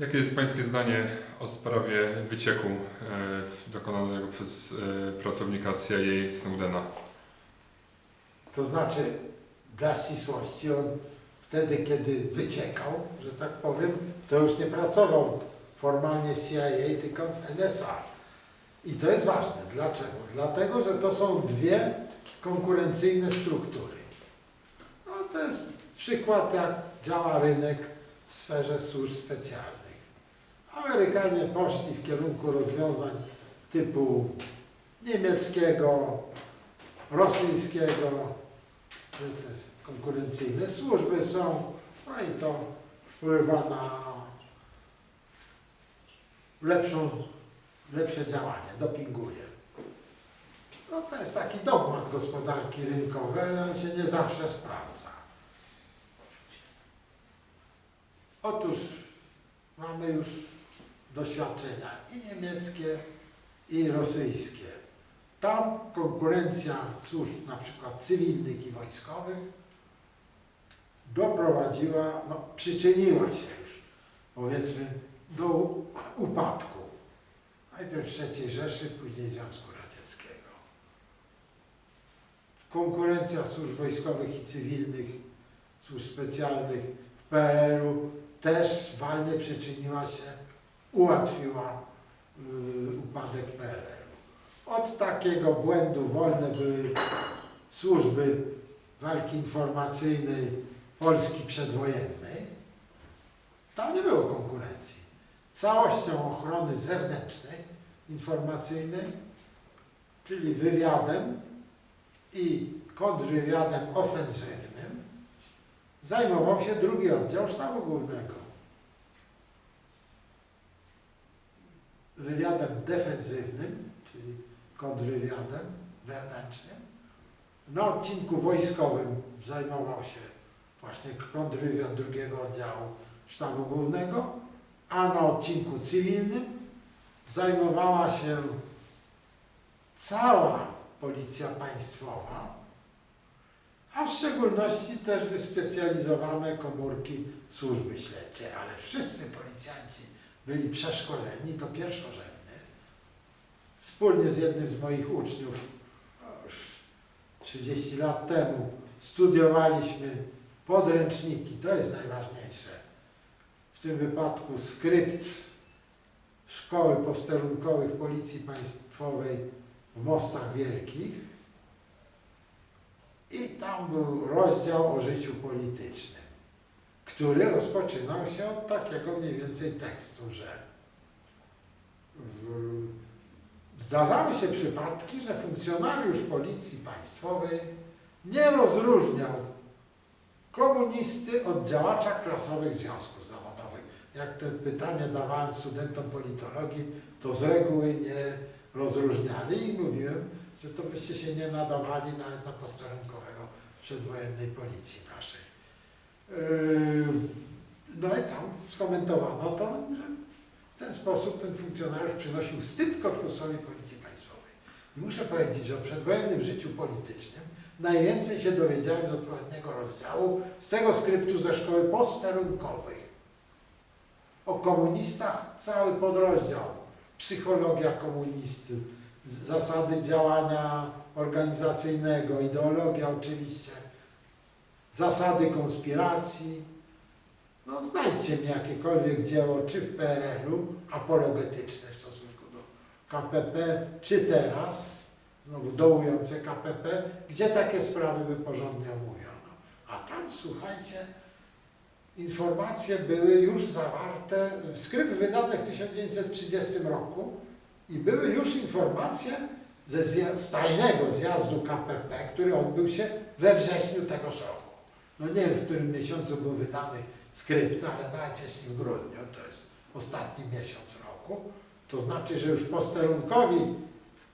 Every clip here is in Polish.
Jakie jest Pańskie zdanie o sprawie wycieku e, dokonanego przez e, pracownika CIA Snowdena? To znaczy, dla ścisłości, on wtedy, kiedy wyciekał, że tak powiem, to już nie pracował formalnie w CIA, tylko w NSA. I to jest ważne. Dlaczego? Dlatego, że to są dwie konkurencyjne struktury. No to jest przykład, jak działa rynek w sferze służb specjalnych. Amerykanie poszli w kierunku rozwiązań typu niemieckiego, rosyjskiego, że te konkurencyjne służby są, no i to wpływa na lepszą, lepsze działanie, dopinguje. No to jest taki dogmat gospodarki rynkowej, ale on się nie zawsze sprawdza. Otóż mamy już doświadczenia i niemieckie, i rosyjskie. Tam konkurencja służb na przykład cywilnych i wojskowych doprowadziła, no przyczyniła się już powiedzmy do upadku. Najpierw III Rzeszy, później Związku Radzieckiego. Konkurencja służb wojskowych i cywilnych, służb specjalnych w PRL-u też walnie przyczyniła się, ułatwiła y, upadek PRL-u. Od takiego błędu wolne były służby walki informacyjnej Polski przedwojennej. Tam nie było konkurencji. Całością ochrony zewnętrznej, informacyjnej, czyli wywiadem i kontrwywiadem ofensywnym, zajmował się drugi oddział sztabu głównego. Wywiadem defensywnym, czyli kontrwywiadem wewnętrznym. Na odcinku wojskowym zajmował się właśnie kontrwywiad drugiego oddziału sztabu głównego, a na odcinku cywilnym zajmowała się cała policja państwowa, a w szczególności też wyspecjalizowane komórki służby śledczej, ale wszyscy policjanci byli przeszkoleni, to pierwszorzędny. Wspólnie z jednym z moich uczniów, już 30 lat temu, studiowaliśmy podręczniki, to jest najważniejsze. W tym wypadku skrypt Szkoły Posterunkowych Policji Państwowej w Mostach Wielkich i tam był rozdział o życiu politycznym, który rozpoczynał się od takiego mniej więcej tekstu, że zdarzały się przypadki, że funkcjonariusz Policji Państwowej nie rozróżniał komunisty od działacza klasowych związków zawodowych. Jak te pytanie dawałem studentom politologii, to z reguły nie rozróżniali i mówiłem, że to byście się nie nadawali nawet na posterunkowego przedwojennej policji naszej. Yy, No i tam skomentowano to, że w ten sposób ten funkcjonariusz przynosił wstyd korpusowi Policji Państwowej. I muszę powiedzieć, że o przedwojennym życiu politycznym najwięcej się dowiedziałem z odpowiedniego rozdziału, z tego skryptu ze szkoły posterunkowych. O komunistach cały podrozdział. Psychologia komunisty, zasady działania organizacyjnego, ideologia oczywiście, zasady konspiracji. No znajdźcie mi jakiekolwiek dzieło, czy w PRL-u, apologetyczne w stosunku do KPP, czy teraz, znowu dołujące KPP, gdzie takie sprawy by porządnie omówiono. A tam, słuchajcie, informacje były już zawarte, skrypt wydany w 1930 roku i były już informacje ze zja- z tajnego zjazdu KPP, który odbył się we wrześniu tegoż roku. No nie wiem, w którym miesiącu był wydany skrypt, ale nawet jeśli w grudniu, to jest ostatni miesiąc roku, to znaczy, że już posterunkowi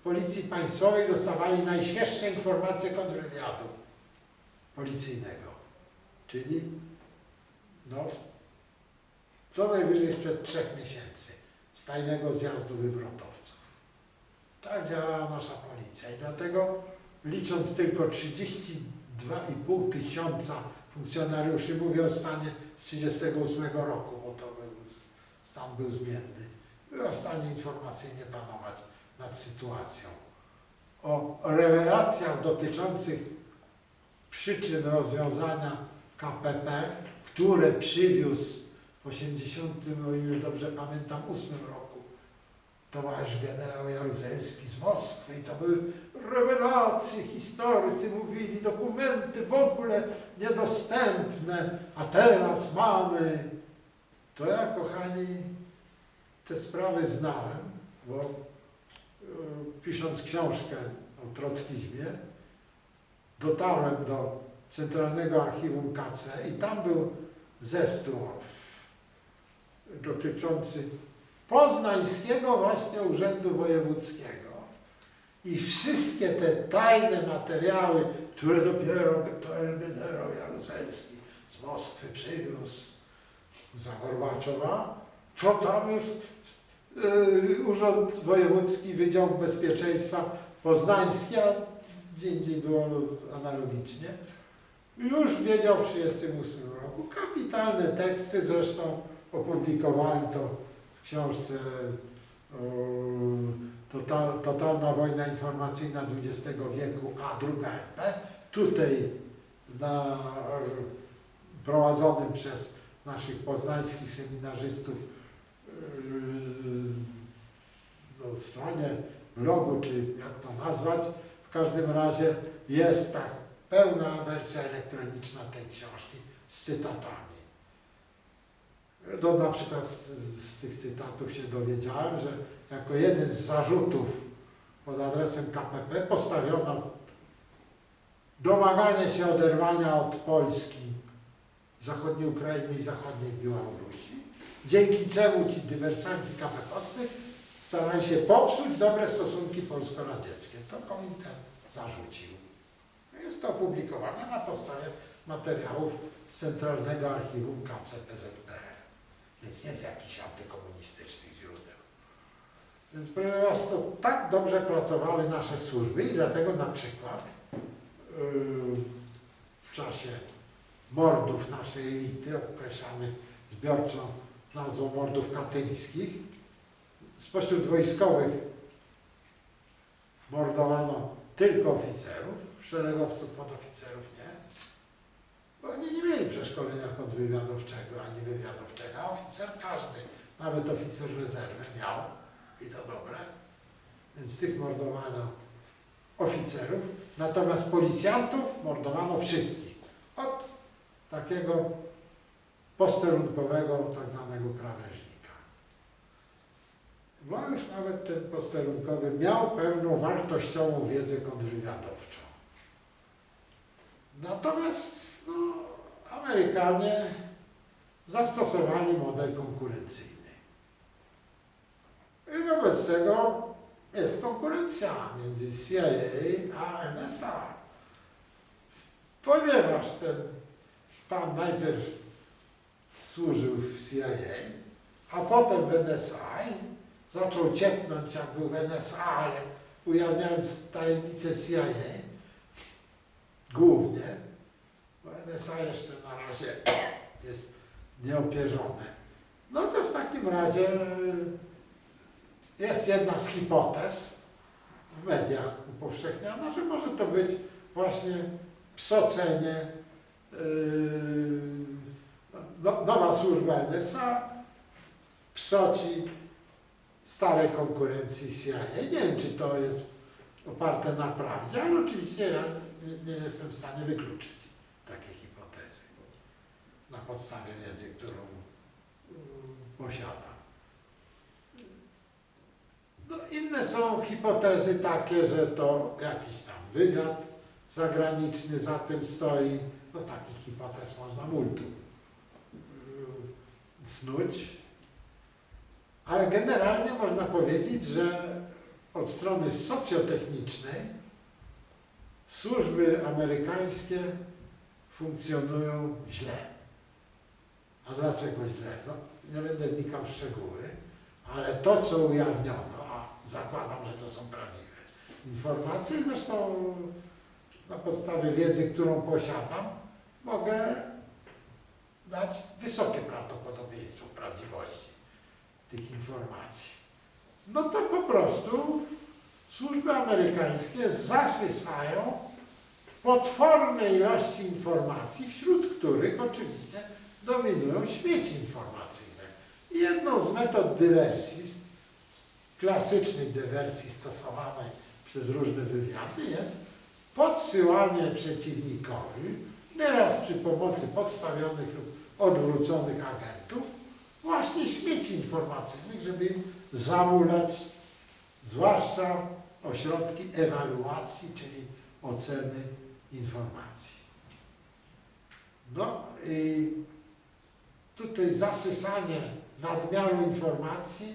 Policji Państwowej dostawali najświeższe informacje kontrwywiadu policyjnego. Czyli no, co najwyżej sprzed trzech miesięcy z tajnego zjazdu wywrotowców. Tak działała nasza policja i dlatego licząc tylko 32,5 tysiąca funkcjonariuszy, mówię o stanie z 1938 roku, bo to był stan był zmienny, była w stanie informacyjnie panować nad sytuacją. O rewelacjach dotyczących przyczyn rozwiązania KPP, które przywiózł w 80, o ile dobrze pamiętam, 8 roku towarzysz generał Jaruzelski z Moskwy i to były rewelacje, historycy mówili, dokumenty w ogóle niedostępne, a teraz mamy. To ja, kochani, te sprawy znałem, bo e, pisząc książkę o trockizmie, dotarłem do Centralnego Archiwum KC i tam był zestów dotyczący Poznańskiego właśnie Urzędu Wojewódzkiego. I wszystkie te tajne materiały, które dopiero to generał Jaruzelski z Moskwy przywiózł za Gorbaczowa, to tam już yy, Urząd Wojewódzki, Wydział Bezpieczeństwa Poznański, a gdzie indziej było analogicznie, już wiedział w 1938 roku. Kapitalne teksty, zresztą opublikowałem to książce Total, Totalna wojna informacyjna XX wieku, a druga MP. Tutaj na prowadzonym przez naszych poznańskich seminarzystów yy, no, stronie blogu, czy jak to nazwać, w każdym razie jest tak pełna wersja elektroniczna tej książki z cytatami. No, na przykład z, z tych cytatów się dowiedziałem, że jako jeden z zarzutów pod adresem KPP postawiono domaganie się oderwania od Polski, zachodniej Ukrainy i zachodniej Białorusi, dzięki czemu ci dywersanci KPP-owscy starali się popsuć dobre stosunki polsko-radzieckie. To komitet zarzucił. Jest to opublikowane na podstawie materiałów z Centralnego Archiwum KCPZPR, więc nie z jakichś antykomunistycznych źródeł. Więc proszę Was, to tak dobrze pracowały nasze służby i dlatego na przykład yy, w czasie mordów naszej elity, określanych zbiorczą nazwą mordów katyńskich, spośród wojskowych mordowano tylko oficerów, szeregowców, podoficerów przeszkolenia kontrwywiadowczego ani wywiadowczego, a oficer każdy, nawet oficer rezerwy miał i to dobre, więc tych mordowano oficerów, natomiast policjantów mordowano wszystkich, od takiego posterunkowego, tak zwanego krawężnika. Bo już nawet ten posterunkowy miał pewną wartościową wiedzę kontrwywiadowczą. Natomiast no, Amerykanie zastosowali model konkurencyjny. I wobec tego jest konkurencja między CIA a NSA. Ponieważ ten pan najpierw służył w CIA, a potem w NSA zaczął cieknąć jak był w NSA, ale ujawniając tajemnice CIA głównie, bo NSA jeszcze na razie jest nieopierzone. No to w takim razie jest jedna z hipotez w mediach upowszechniana, że może to być właśnie psocenie yy, no, nowa służba NSA psoci starej konkurencji CIA. Nie wiem, czy to jest oparte na prawdzie, ale oczywiście ja nie jestem w stanie wykluczyć takiej hipotezy na podstawie wiedzy, którą mm, posiadam. No, inne są hipotezy takie, że to jakiś tam wywiad zagraniczny za tym stoi. No takich hipotez można multum yy, snuć. Ale generalnie można powiedzieć, że od strony socjotechnicznej służby amerykańskie funkcjonują źle. A dlaczego źle? No, nie będę wnikał w szczegóły, ale to, co ujawniono, a zakładam, że to są prawdziwe informacje, zresztą na podstawie wiedzy, którą posiadam, mogę dać wysokie prawdopodobieństwo prawdziwości informacji. No to po prostu służby amerykańskie zasysają potworne ilości informacji, wśród których oczywiście dominują śmieci informacyjne. I jedną z metod dywersji, klasycznej dywersji stosowanej przez różne wywiady jest podsyłanie przeciwnikowi, nieraz przy pomocy podstawionych lub odwróconych agentów, właśnie śmieci informacyjnych, żeby im zamulać zwłaszcza ośrodki ewaluacji, czyli oceny informacji. No i tutaj zasysanie nadmiaru informacji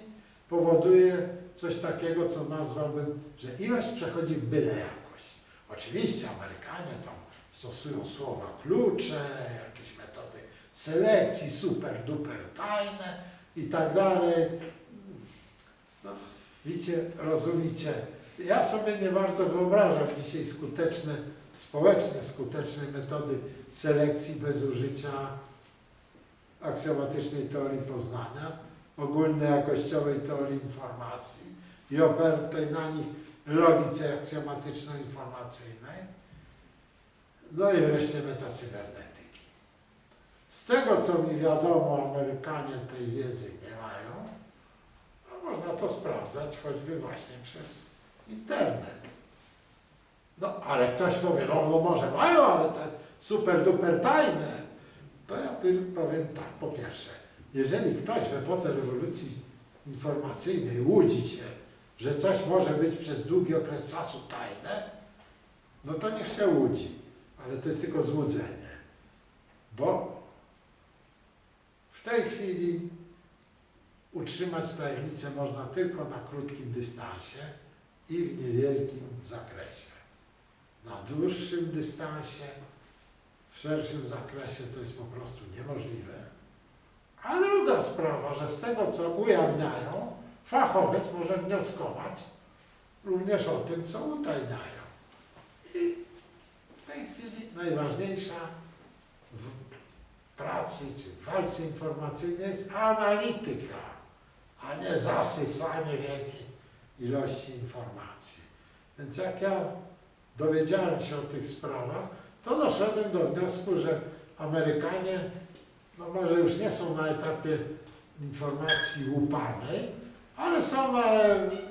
powoduje coś takiego, co nazwałbym, że ilość przechodzi w byle jakość. Oczywiście Amerykanie tam stosują słowa klucze, jakieś metody selekcji, super duper tajne i tak dalej. No, widzicie, rozumicie. Ja sobie nie bardzo wyobrażam dzisiaj skuteczne, społecznie skuteczne metody selekcji bez użycia aksjomatycznej teorii poznania, ogólnojakościowej teorii informacji i opartej na nich logice aksjomatyczno-informacyjnej. No i wreszcie metacybernetyki. Z tego, co mi wiadomo, Amerykanie tej wiedzy nie mają, no można to sprawdzać choćby właśnie przez internet. No, ale ktoś powie, no, no może mają, ale to jest super duper tajne. To ja tylko powiem tak, po pierwsze, jeżeli ktoś w epoce rewolucji informacyjnej łudzi się, że coś może być przez długi okres czasu tajne, no to niech się łudzi, ale to jest tylko złudzenie, bo w tej chwili utrzymać tajemnicę można tylko na krótkim dystansie i w niewielkim zakresie. Na dłuższym dystansie, w szerszym zakresie to jest po prostu niemożliwe. A druga sprawa, że z tego, co ujawniają, fachowiec może wnioskować również o tym, co utajniają. I w tej chwili najważniejsza w pracy czy w walce informacyjnej jest analityka, a nie zasysanie wielkiej ilości informacji. Więc jak ja dowiedziałem się o tych sprawach, to doszedłem do wniosku, że Amerykanie no może już nie są na etapie informacji łupanej, ale są na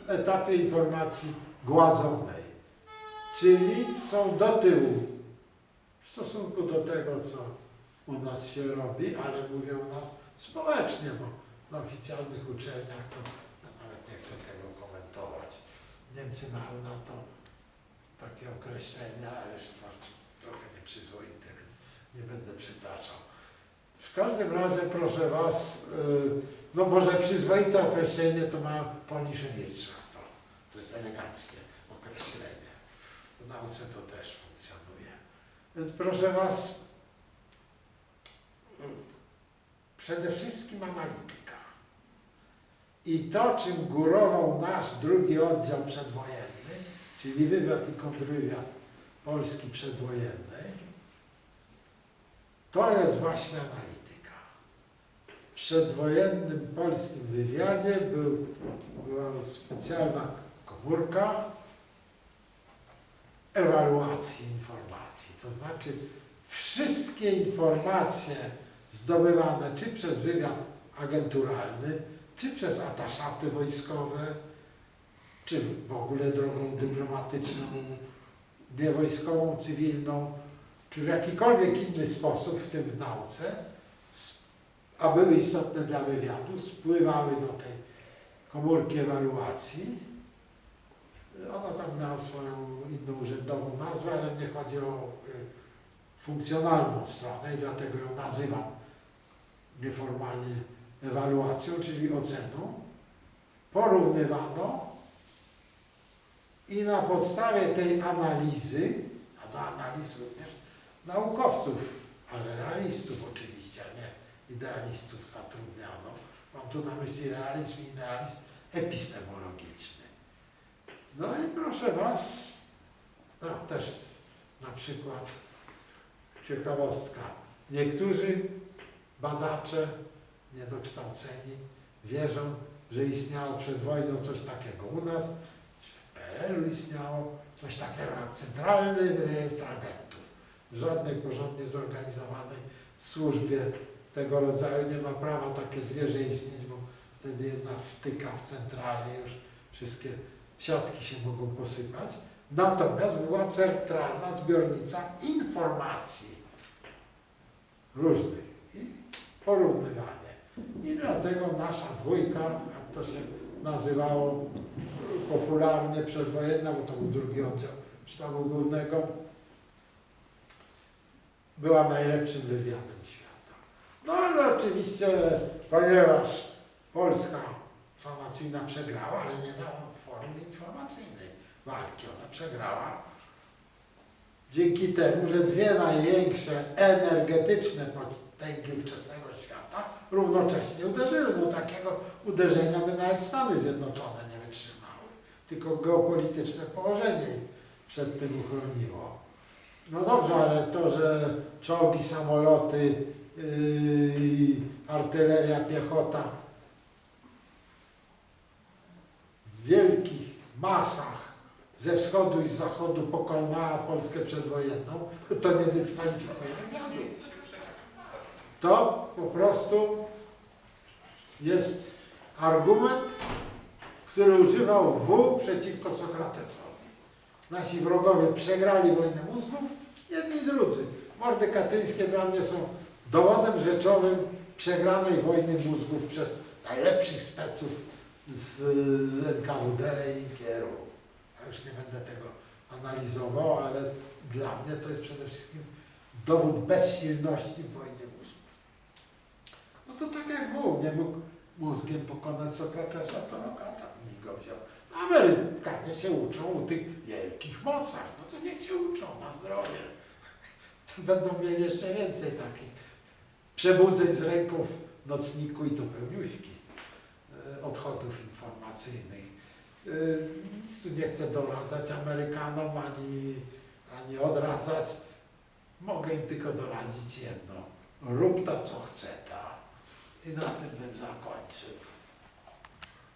etapie informacji gładzonej. Czyli są do tyłu w stosunku do tego, co u nas się robi, ale mówią u nas społecznie, bo na oficjalnych uczelniach to ja nawet nie chcę tego komentować. Niemcy mają na to takie określenia, a już to trochę nieprzyzwoite, więc nie będę przytaczał. W każdym razie, proszę Was, yy, no może przyzwoite określenie to ma Polnische Wirtschaft, to jest eleganckie określenie. W nauce to też funkcjonuje. Więc proszę Was, przede wszystkim analityka. I to, czym górował nasz drugi oddział przedwojenny, czyli wywiad i kontrwywiad Polski przedwojennej, to jest właśnie analityka. W przedwojennym polskim wywiadzie był, była specjalna komórka ewaluacji informacji. To znaczy wszystkie informacje zdobywane czy przez wywiad agenturalny, czy przez ataszaty wojskowe, czy w ogóle drogą dyplomatyczną, wojskową, cywilną, czy w jakikolwiek inny sposób, w tym w nauce, a były istotne dla wywiadu, spływały do tej komórki ewaluacji. Ona tam miała swoją inną urzędową nazwę, ale nie chodzi o y, funkcjonalną stronę i dlatego ją nazywam nieformalnie ewaluacją, czyli oceną. Porównywano i na podstawie tej analizy, a do analiz również naukowców, ale realistów oczywiście, a nie idealistów zatrudniano. Mam tu na myśli realizm i idealizm epistemologiczny. No i proszę Was, no też na przykład ciekawostka. Niektórzy badacze niedokształceni wierzą, że istniało przed wojną coś takiego u nas, PRL-u istniało coś takiego jak Centralny Rejestr Agentów. W żadnej porządnie zorganizowanej służbie tego rodzaju nie ma prawa takie zwierzę istnieć, bo wtedy jedna wtyka w centrali już wszystkie siatki się mogą posypać. Natomiast była centralna zbiornica informacji różnych i porównywanie. I dlatego nasza dwójka, jak to się nazywało popularnie przedwojenna, bo to był drugi oddział sztabu głównego, była najlepszym wywiadem świata. No ale oczywiście, ponieważ Polska informacyjna przegrała, ale nie na formie informacyjnej walki, ona przegrała. Dzięki temu, że dwie największe energetyczne potęgi ówczesnego świata równocześnie uderzyły. No takiego uderzenia by nawet Stany Zjednoczone nie wytrzymały. Tylko geopolityczne położenie przed tym uchroniło. No dobrze, ale to, że czołgi, samoloty, yy, artyleria, piechota w wielkich masach ze wschodu i z zachodu pokonała Polskę przedwojenną, to nie dyskwalifikuje wywiadu. To po prostu jest argument, który używał W przeciwko Sokratesowi. Nasi wrogowie przegrali wojnę mózgów, jedni i drudzy. Mordy katyńskie dla mnie są dowodem rzeczowym przegranej wojny mózgów przez najlepszych speców z NKWD i GRU. Ja już nie będę tego analizował, ale dla mnie to jest przede wszystkim dowód bezsilności w wojnie to tak jak W nie mógł mózgiem pokonać Sokratesa, to Rogata mi go wziął. Amerykanie się uczą u tych wielkich mocach, no to niech się uczą na zdrowie. To będą mieli jeszcze więcej takich przebudzeń z ręką w nocniku i to pełniuśki e, odchodów informacyjnych. E, Nic tu nie chcę doradzać Amerykanom ani, ani odradzać. Mogę im tylko doradzić jedno. Rób ta co chce ta. I na tym bym zakończył.